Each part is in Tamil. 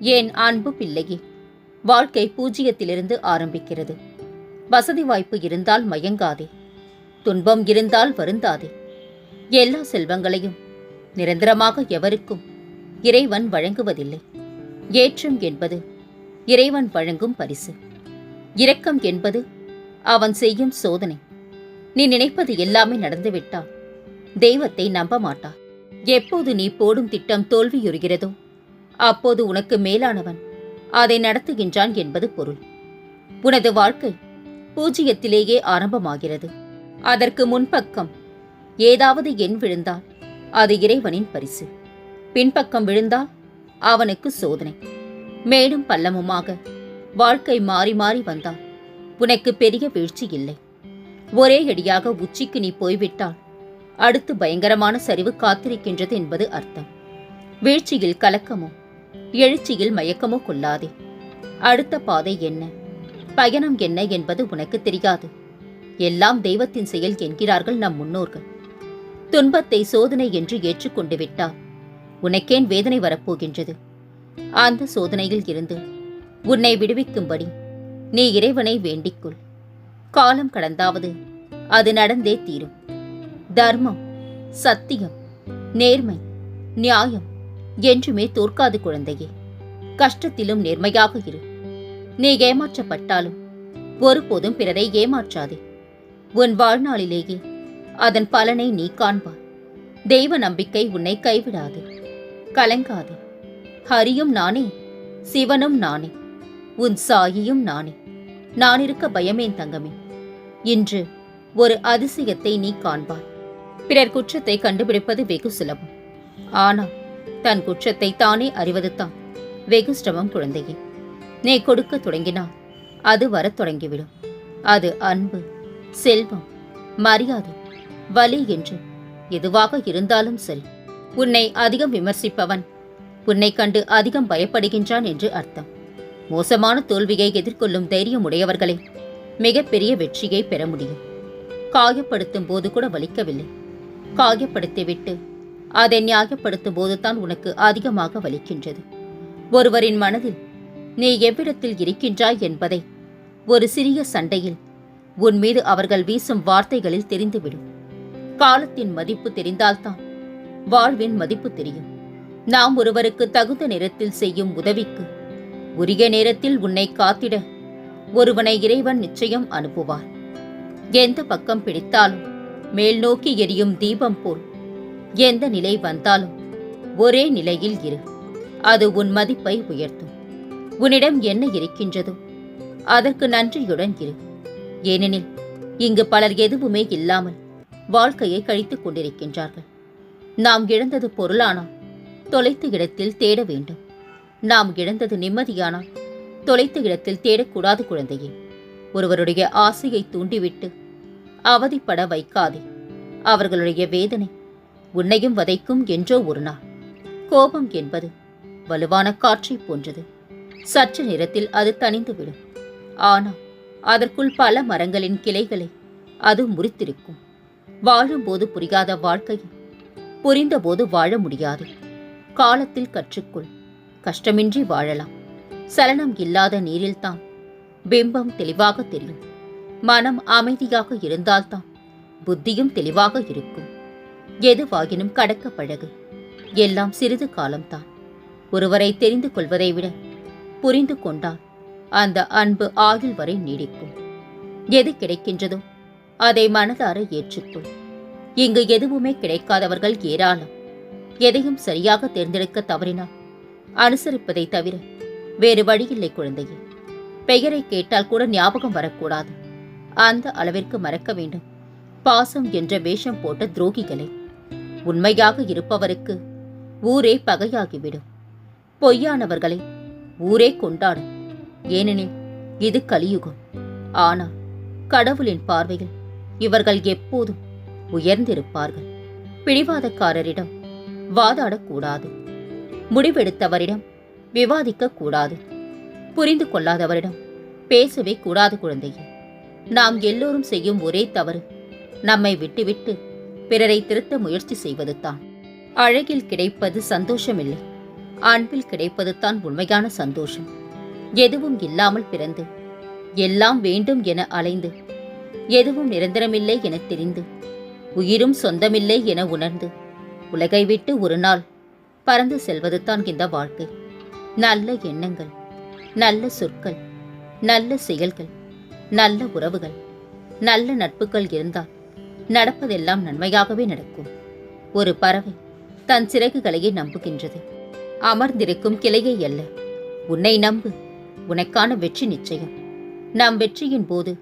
ஏன் அன்பு பிள்ளையே? வாழ்க்கை பூஜ்ஜியத்திலிருந்து ஆரம்பிக்கிறது. வசதி வாய்ப்பு இருந்தால் மயங்காதே. துன்பம் இருந்தால் வருந்தாதே. எல்லா செல்வங்களையும் நிரந்தரமாக எவருக்கும் இறைவன் வழங்குவதில்லை. ஏற்றம் என்பது இறைவன் வழங்கும் பரிசு. இரக்கம் என்பது அவன் செய்யும் சோதனை. நீ நினைப்பது எல்லாமே நடந்துவிட்டால் தெய்வத்தை நம்ப மாட்டார் எப்போது நீ போடும் திட்டம் தோல்வியுறுகிறதோ? அப்போது உனக்கு மேலானவன். அதை நடத்துகின்றான் என்பது பொருள். உனது வாழ்க்கை பூஜ்ஜியத்திலேயே ஆரம்பமாகிறது. அதற்கு முன்பக்கம் ஏதாவது எண் விழுந்தால் அது இறைவனின் பரிசு. பின்பக்கம் விழுந்தால் அவனுக்கு சோதனை. மேலும் பள்ளமுமாக வாழ்க்கை மாறி மாறி வந்தால் உனக்கு பெரிய வீழ்ச்சி இல்லை. ஒரே அடியாக உச்சிக்கு நீ போய்விட்டால் அடுத்து பயங்கரமான சரிவு காத்திருக்கின்றது என்பது அர்த்தம். வீழ்ச்சியில் கலக்கமும் எழுச்சியில் மயக்கமோ கொள்ளாதே. அடுத்த பாதை என்ன? பயணம் என்ன என்பது உனக்கு தெரியாது. எல்லாம் தெய்வத்தின் செயல் என்கிறார்கள் நம் முன்னோர்கள். துன்பத்தை சோதனை என்று ஏற்றுக்கொண்டு விட்டால் உனக்கேன் வேதனை வரப்போகின்றது? அந்த சோதனையில் இருந்து உன்னை விடுவிக்கும்படி நீ இறைவனை வேண்டிக்கொள். காலம் கடந்தாவது அது நடந்தே தீரும். தர்மம் சத்தியம் நேர்மை நியாயம் என்றுமே தோற்காது குழந்தையே. கஷ்டத்திலும் நேர்மையாக இரு. நீ ஏமாற்றப்பட்டாலும் ஒருபோதும் பிறரை ஏமாற்றாதே. உன் வாழ்நாளிலேயே அதன் பலனை நீ காண்பாய் தெய்வ நம்பிக்கை உன்னை கைவிடாது. கலங்காது. ஹரியும் நானே. சிவனும் நானே. உன் சாயியும் நானே. நான் இருக்க பயமேன் தங்கமே. இன்று ஒரு அதிசயத்தை நீ காண்பாய். பிறர் குற்றத்தை கண்டுபிடிப்பது வெகு சுலபம். ஆனால் தன் குற்றத்தை தானே அறிவது தான் வெகு சிரமம் குழந்தையே. நீ கொடுக்க தொடங்கினால் அது வரத் தொடங்கிவிடும். அது அன்பு செல்வம் மரியாதை வலி என்று எதுவாக இருந்தாலும் சரி. உன்னை அதிகம் விமர்சிப்பவன் உன்னை கண்டு அதிகம் பயப்படுகின்றான் என்று அர்த்தம். மோசமான தோல்வியை எதிர்கொள்ளும் தைரியம் உடையவர்களே மிகப்பெரிய வெற்றியை பெற முடியும். காயப்படுத்தும் போது கூட வலிக்கவில்லை. காயப்படுத்திவிட்டு அதை நியாயப்படுத்தும் போதுதான் உனக்கு அதிகமாக வலிக்கின்றது. ஒருவரின் மனதில் நீ எவ்விடத்தில் இருக்கின்றாய் என்பதை ஒரு சிறிய சண்டையில் உன் மீது அவர்கள் வீசும் வார்த்தைகளில் தெரிந்துவிடும். காலத்தின் மதிப்பு தெரிந்தால்தான் வாழ்வின் மதிப்பு தெரியும். நாம் ஒருவருக்கு தகுந்த நேரத்தில் செய்யும் உதவிக்கு உரிய நேரத்தில் உன்னை காத்திட ஒருவனை இறைவன் நிச்சயம் அனுப்புவார். எந்த பக்கம் பிடித்தாலும் மேல் நோக்கி எரியும் தீபம் போல் எந்த நிலை வந்தாலும் ஒரே நிலையில் இரு. அது உன் மதிப்பை உயர்த்தும். உன்னிடம் என்ன இருக்கின்றதோ அதற்கு நன்றியுடன் இரு. ஏனெனில் இங்கு பலர் எதுவுமே இல்லாமல் வாழ்க்கையை கழித்துக் கொண்டிருக்கின்றார்கள். நாம் இழந்தது பொருளானால் தொலைத்த இடத்தில் தேட வேண்டும். நாம் இழந்தது நிம்மதியானால் தொலைத்த இடத்தில் தேடக்கூடாது குழந்தையே. ஒருவருடைய ஆசையை தூண்டிவிட்டு அவதிப்பட வைக்காதே. அவர்களுடைய வேதனை உன்னையும் வதைக்கும் என்றோ ஒரு நாள். கோபம் என்பது வலுவான காற்றை போன்றது. சற்று நேரத்தில் அது தணிந்துவிடும். ஆனால் அதற்குள் பல மரங்களின் கிளைகளை அது முறித்திருக்கும். வாழும்போது புரியாத வாழ்க்கையில் புரிந்தபோது வாழ முடியாது. காலத்தில் கற்றுக்கொள். கஷ்டமின்றி வாழலாம். சலனம் இல்லாத நீரில்தான். பிம்பம் தெளிவாக தெரியும். மனம் அமைதியாக இருந்தால்தான் புத்தியும் தெளிவாக இருக்கும். எதுவாகினும் கடக்க பழகு. எல்லாம் சிறிது காலம்தான். ஒருவரை தெரிந்து கொள்வதை விட புரிந்து கொண்டால் அந்த அன்பு ஆயுள் வரை நீடிக்கும். எது கிடைக்கின்றதோ அதை மனதார ஏற்றுக்கொள். இங்கு எதுவுமே கிடைக்காதவர்கள் ஏராளம். எதையும் சரியாக தேர்ந்தெடுக்க தவறினால் அனுசரிப்பதை தவிர வேறு வழியில்லை குழந்தையே. பெயரை கேட்டால் கூட ஞாபகம் வரக்கூடாது. அந்த அளவிற்கு மறக்க வேண்டும். பாசம் என்ற வேஷம் போட்ட துரோகிகளை உண்மையாக இருப்பவருக்கு ஊரே பகையாகிவிடும். பொய்யானவர்களை ஊரே கொண்டாடும். ஏனெனில் இது கலியுகம். ஆனால் கடவுளின் பார்வையில் இவர்கள் எப்போதும் உயர்ந்திருப்பார்கள். பிடிவாதக்காரரிடம் வாதாடக்கூடாது. முடிவெடுத்தவரிடம் விவாதிக்க கூடாது புரிந்து கொள்ளாதவரிடம் பேசவே கூடாது குழந்தையே. நாம் எல்லோரும் செய்யும் ஒரே தவறு நம்மை விட்டுவிட்டு பிறரை திருத்த முயற்சி செய்வதுதான் அழகில் கிடைப்பது சந்தோஷமில்லை. அன்பில் கிடைப்பது தான் உண்மையான சந்தோஷம். எதுவும் இல்லாமல் பிறந்து எல்லாம் வேண்டும் என அலைந்து எதுவும் நிரந்தரமில்லை என தெரிந்து உயிரும் சொந்தமில்லை என உணர்ந்து உலகை விட்டு ஒரு நாள் பறந்து செல்வது தான் இந்த வாழ்க்கை. நல்ல எண்ணங்கள் நல்ல சொற்கள் நல்ல செயல்கள் நல்ல உறவுகள் நல்ல நட்புகள் இருந்தால் நடப்பதெல்லாம் நன்மையாகவே நடக்கும். ஒரு பறவை தன் சிறகுகளையே நம்புகின்றது. அமர்ந்திருக்கும் கிளையை அல்ல. உன்னை நம்பு. உனக்கான வெற்றி நிச்சயம். நாம் வெற்றியின் போது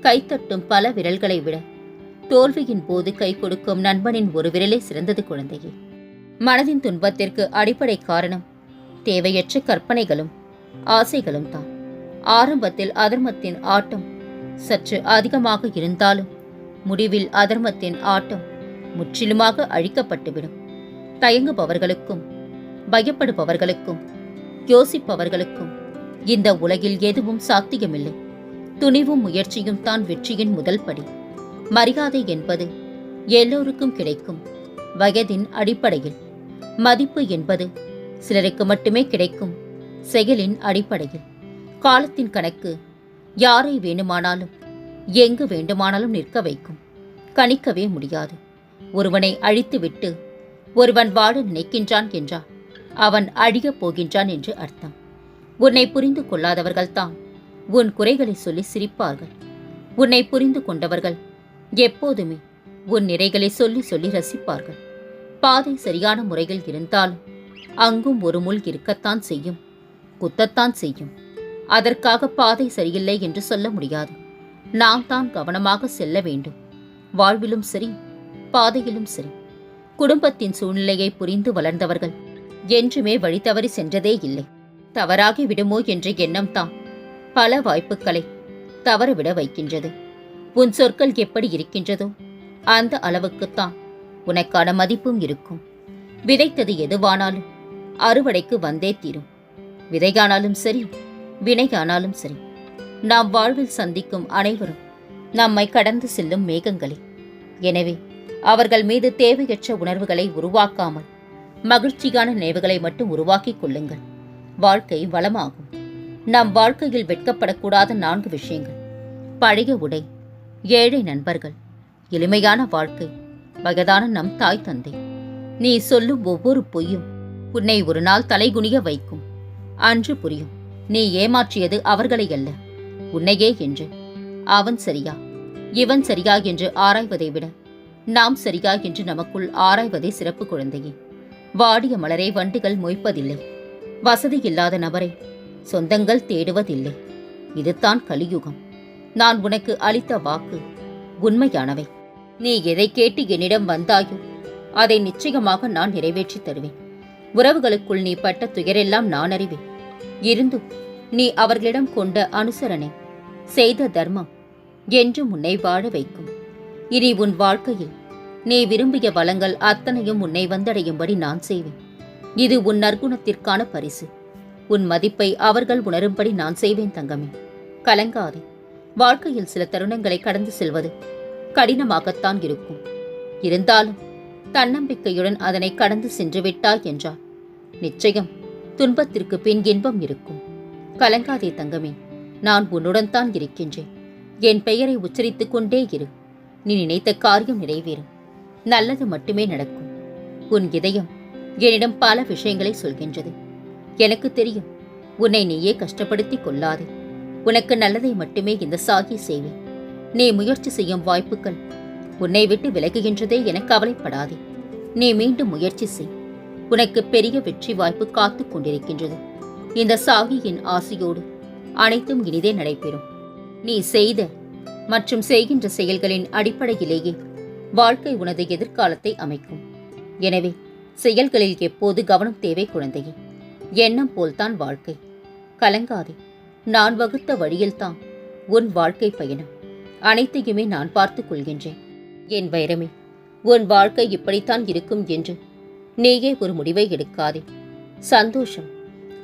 கைத்தட்டும் பல விரல்களை விட தோல்வியின் போது கை கொடுக்கும் நண்பனின் ஒரு விரலே சிறந்தது குழந்தையே. மனதின் துன்பத்திற்கு அடிப்படை காரணம் தேவையற்ற கற்பனைகளும் ஆசைகளும் தான். ஆரம்பத்தில் அதர்மத்தின் ஆட்டம் சற்று அதிகமாக இருந்தாலும் முடிவில் அதர்மத்தின் ஆட்டம் முற்றிலுமாக அழிக்கப்பட்டுவிடும். தயங்குபவர்களுக்கும் பயப்படுபவர்களுக்கும் யோசிப்பவர்களுக்கும் இந்த உலகில் எதுவும் சாத்தியமில்லை. துணிவும் முயற்சியும் தான் வெற்றியின் முதல் படி. மரியாதை என்பது எல்லோருக்கும் கிடைக்கும். வயதின் அடிப்படையில். மதிப்பு என்பது சிலருக்கு மட்டுமே கிடைக்கும். செயலின் அடிப்படையில். காலத்தின் கணக்கு யாரை வேணுமானாலும் எங்கு வேண்டுமானாலும் நிற்க வைக்கும். கணிக்கவே முடியாது. ஒருவனை அழித்துவிட்டு ஒருவன் வாழ நினைக்கின்றான் என்றால் அவன் அழியப் போகின்றான் என்று அர்த்தம். உன்னை புரிந்து கொள்ளாதவர்கள்தான் உன் குறைகளை சொல்லி சிரிப்பார்கள். உன்னை புரிந்து கொண்டவர்கள் எப்போதுமே உன் நிறைகளை சொல்லி சொல்லி ரசிப்பார்கள். பாதை சரியான முறையில் இருந்தாலும் அங்கும் ஒரு முள் இருக்கத்தான் செய்யும். குத்தத்தான் செய்யும். அதற்காக பாதை சரியில்லை என்று சொல்ல முடியாது. நாம் தான் கவனமாக செல்ல வேண்டும். வாழ்விலும் சரி பாதையிலும் சரி குடும்பத்தின் சூழ்நிலையை புரிந்து வளர்ந்தவர்கள் என்றுமே வழி தவறி சென்றதே இல்லை. தவறாகி விடுமோ என்ற எண்ணம் தான் பல வாய்ப்புகளை தவறவிட வைக்கின்றது. உன் சொற்கள் எப்படி இருக்கின்றதோ அந்த அளவுக்குத்தான் உனக்கான மதிப்பும் இருக்கும். விதைத்தது எதுவானாலும் அறுவடைக்கு வந்தே தீரும். விதையானாலும் சரி வினையானாலும் சரி நாம் வாழ்வில் சந்திக்கும் அனைவரும் நம்மை கடந்து செல்லும் மேகங்களே. எனவே அவர்கள் மீது தேவையற்ற உணர்வுகளை உருவாக்காமல் மகிழ்ச்சியான நினைவுகளை மட்டும் உருவாக்கிக் கொள்ளுங்கள். வாழ்க்கை வளமாகும். நம் வாழ்க்கையில் வெட்கப்படக்கூடாத நான்கு விஷயங்கள். பழைய உடை ஏழை நண்பர்கள் எளிமையான வாழ்க்கை வயதான நம் தாய் தந்தை. நீ சொல்லும் ஒவ்வொரு பொய்யும் உன்னை ஒரு நாள் தலைகுனிய வைக்கும். அன்று புரியும். நீ ஏமாற்றியது அவர்களை அல்ல. உன்னையே என்று. அவன் சரியா. இவன் சரியா என்று ஆராய்வதை விட நாம் சரியா என்று நமக்குள் ஆராய்வதே சிறப்பு குழந்தையே. வாடிய மலரை வண்டுகள் மொய்ப்பதில்லை. வசதி இல்லாத நபரை சொந்தங்கள் தேடுவதில்லை. இதுதான் கலியுகம். நான் உனக்கு அளித்த வாக்கு உண்மையானவை. நீ எதை கேட்டு என்னிடம் வந்தாயோ அதை நிச்சயமாக நான் நிறைவேற்றித் தருவேன். உறவுகளுக்குள் நீ பட்ட துயரெல்லாம் நான் அறிவேன். இருந்தும் நீ அவர்களிடம் கொண்ட அனுசரணை செய்த தர்மம் என்றும் உன்னை வாழ வைக்கும். இனி உன் வாழ்க்கையில் நீ விரும்பிய வளங்கள் அத்தனையும் உன்னை வந்தடையும்படி நான் செய்வேன். இது உன் நற்குணத்திற்கான பரிசு. உன் மதிப்பை அவர்கள் உணரும்படி நான் செய்வேன் தங்கமே. கலங்காதே. வாழ்க்கையில் சில தருணங்களை கடந்து செல்வது கடினமாகத்தான் இருக்கும். இருந்தாலும் தன்னம்பிக்கையுடன் அதனை கடந்து சென்று விட்டாய் என்றார் நிச்சயம் துன்பத்திற்கு பின் இன்பம் இருக்கும். கலங்காதே தங்கமே. நான் உன்னுடன் தான் இருக்கின்றேன். என் பெயரை உச்சரித்துக் கொண்டே இரு. நீ நினைத்த காரியம் நிறைவேறும். நல்லது மட்டுமே நடக்கும். உன் இதயம் என்னிடம் பல விஷயங்களை சொல்கின்றது. எனக்கு தெரியும் உன்னை நீயே கஷ்டப்படுத்திக் கொள்ளாதே. உனக்கு நல்லதை மட்டுமே இந்த சாகி செய்வேன். நீ முயற்சி செய்யும் வாய்ப்புகள் உன்னை விட்டு விலகுகின்றதே என கவலைப்படாதே. நீ மீண்டும் முயற்சி செய். உனக்கு பெரிய வெற்றி வாய்ப்பு காத்துக் கொண்டிருக்கின்றது. இந்த சாகியின் ஆசையோடு அனைத்தும் இனிதே நடைபெறும். நீ செய்த மற்றும் செய்கின்ற செயல்களின் அடிப்படையிலேயே வாழ்க்கை உனது எதிர்காலத்தை அமைக்கும். எனவே செயல்களில் எப்போது கவனம் தேவை குழந்தையே? எண்ணம் போல்தான் வாழ்க்கை. கலங்காதே. நான் வகுத்த வழியில்தான் உன் வாழ்க்கை பயணம். அனைத்தையுமே நான் பார்த்துக் கொள்கின்றேன். என் வைரமே உன் வாழ்க்கை இப்படித்தான் இருக்கும் என்று நீயே ஒரு முடிவை எடுக்காதே. சந்தோஷம்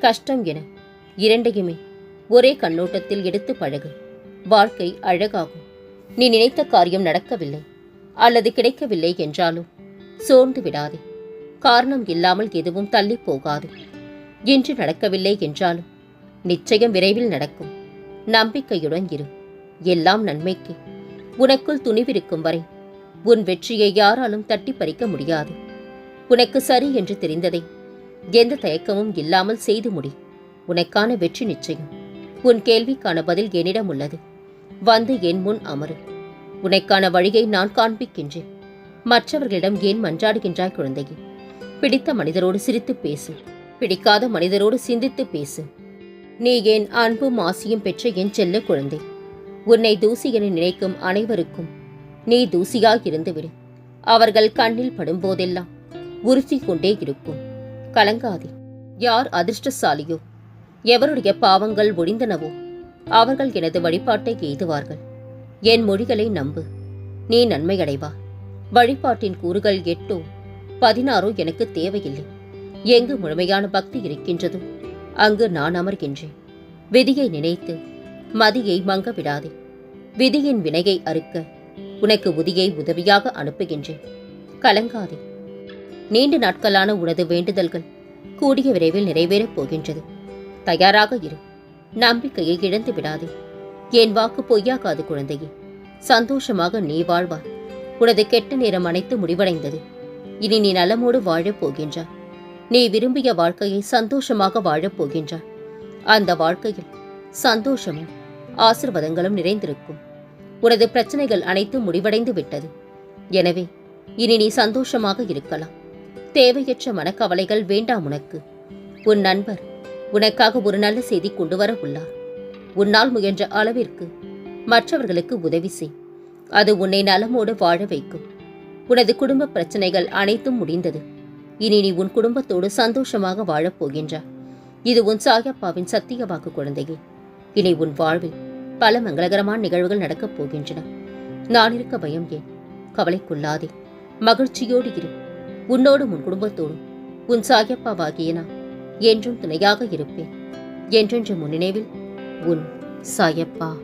கஷ்டம் என இரண்டையுமே ஒரே கண்ணோட்டத்தில் எடுத்து பழகு. வாழ்க்கை அழகாகும். நீ நினைத்த காரியம் நடக்கவில்லை. அல்லது கிடைக்கவில்லை என்றாலும் சோர்ந்து விடாதே. காரணம் இல்லாமல் எதுவும் தள்ளி போகாது. இன்று நடக்கவில்லை என்றாலும் நிச்சயம் விரைவில் நடக்கும். நம்பிக்கையுடன் இரு. எல்லாம் நன்மைக்கு. உனக்குள் துணிவிருக்கும் வரை உன் வெற்றியை யாராலும் தட்டி பறிக்க முடியாது. உனக்கு சரி என்று தெரிந்ததை எந்த தயக்கமும் இல்லாமல் செய்து முடி. உனக்கான வெற்றி நிச்சயம். உன் கேள்விக்கான பதில் என்னிடம் உள்ளது. வந்து என் முன் அமரு. உனக்கான வழியை நான் காண்பிக்கின்றேன். மற்றவர்களிடம் ஏன் மன்றாடுகின்றாய் குழந்தையே? பிடித்த மனிதரோடு சிரித்து பேசு. பிடிக்காத மனிதரோடு சிந்தித்து பேசு. நீ என் அன்பும் ஆசியும் பெற்ற என் செல்ல குழந்தை. உன்னை தூசி என நினைக்கும் அனைவருக்கும் நீ தூசியாக இருந்துவிடு அவர்கள் கண்ணில் படும்போதெல்லாம் உறுத்தி கொண்டே இருக்கும். கலங்காதே. யார் அதிர்ஷ்டசாலியோ? எவருடைய பாவங்கள் ஒழிந்தனவோ அவர்கள் எனது வழிபாட்டை எய்துவார்கள். என் மொழிகளை நம்பு. நீ நன்மையடைவா. வழிபாட்டின் கூறுகள் எட்டோ பதினாறோ எனக்கு தேவையில்லை. எங்கு முழுமையான பக்தி இருக்கின்றதோ அங்கு நான் அமர்கின்றேன். விதியை நினைத்து மதியை மங்க விடாதே விதியின் வினையை அறுக்க உனக்கு உதியை உதவியாக அனுப்புகின்றேன். கலங்காதே. நீண்ட நாட்களான உனது வேண்டுதல்கள் கூடிய விரைவில் நிறைவேறப் போகின்றது. தயாராக இரு. நம்பிக்கையை இழந்து விடாதே. என் வாக்கு பொய்யாகாது குழந்தையே. சந்தோஷமாக நீ வாழ்வாய் உனது கெட்ட நேரம் அனைத்து முடிவடைந்தது. இனி நீ நலமோடு வாழப் போகின்றாய் நீ விரும்பிய வாழ்க்கையை சந்தோஷமாக வாழப் போகின்றாய் அந்த வாழ்க்கையில் சந்தோஷமும் ஆசிர்வாதங்களும் நிறைந்திருக்கும். உனது பிரச்சனைகள் அனைத்தும் முடிவடைந்து விட்டது. எனவே இனி நீ சந்தோஷமாக இருக்கலாம். தேவையற்ற மனக்கவலைகள் வேண்டாம் உனக்கு. உன் நண்பர் உனக்காக ஒரு நல்ல செய்தி கொண்டு வர உள்ளார். உன்னால் முயன்ற அளவிற்கு மற்றவர்களுக்கு உதவி செய். அது உன்னை நலமோடு வாழ வைக்கும். உனது குடும்ப பிரச்சனைகள் அனைத்தும் முடிந்தது. இனி நீ உன் குடும்பத்தோடு சந்தோஷமாக வாழப் போகின்றாய். இது உன் சாயப்பாவின் சத்திய வாக்கு குழந்தையே. இனி உன் வாழ்வில் பல மங்களகரமான நிகழ்வுகள் நடக்கப் போகின்றன. நான் இருக்க பயம் ஏன்? கவலைக்குள்ளாதே மகிழ்ச்சியோடு இரு. உன்னோடும் உன் குடும்பத்தோடும் உன் சாயப்பாவாகிய நான் என்றும் துணையாக இருப்பேன். என்றென்று முன்னினைவில் உன் சாயப்பா.